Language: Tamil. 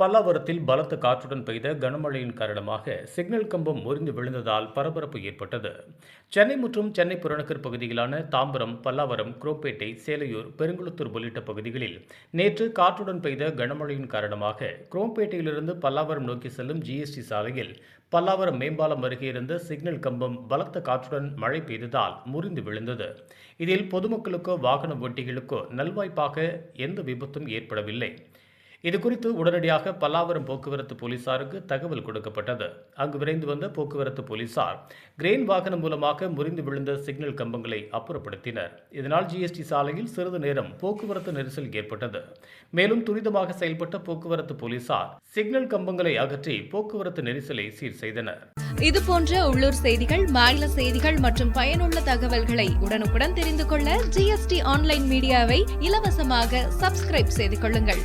பல்லாவரத்தில் பலத்த காற்றுடன் பெய்த கனமழையின் காரணமாக சிக்னல் கம்பம் முறிந்து விழுந்ததால் பரபரப்பு ஏற்பட்டது. சென்னை மற்றும் சென்னை புறநகர் பகுதிகளான தாம்பரம் பல்லாவரம் குரோப்பேட்டை சேலையூர் பெருங்குளத்தூர் உள்ளிட்ட பகுதிகளில் நேற்று காற்றுடன் பெய்த கனமழையின் காரணமாக குரோம்பேட்டையிலிருந்து பல்லாவரம் நோக்கி செல்லும் ஜிஎஸ்டி சாலையில் பல்லாவரம் மேம்பாலம் அருகே இருந்த சிக்னல் கம்பம் பலத்த காற்றுடன் மழை பெய்ததால் முறிந்து விழுந்தது. இதில் பொதுமக்களுக்கோ வாகன ஓட்டிகளுக்கோ நல்வாய்ப்பாக எந்த விபத்தும் ஏற்படவில்லை. இதுகுறித்து உடனடியாக பல்லாவரம் போக்குவரத்து போலீசாருக்கு தகவல் கொடுக்கப்பட்டது. அங்கு விரைந்து வந்த போக்குவரத்து போலீசார் கிரெயின் வாகனம் மூலமாக முறிந்து விழுந்த சிக்னல் கம்பங்களை அப்புறப்படுத்தினர். இதனால் ஜிஎஸ்டி சாலையில் சிறிது நேரம் போக்குவரத்து நெரிசல் ஏற்பட்டது. மேலும் துரிதமாக செயல்பட்ட போக்குவரத்து போலீசார் சிக்னல் கம்பங்களை அகற்றி போக்குவரத்து நெரிசலை சீர் செய்தனர். இது போன்ற உள்ளூர் செய்திகள் மாநில செய்திகள் மற்றும் பயனுள்ள தகவல்களை உடனுக்குடன் தெரிந்து கொள்ள ஜிஎஸ்டி ஆன்லைன் மீடியாவை இலவசமாக சப்ஸ்கிரைப் செய்து கொள்ளுங்கள்.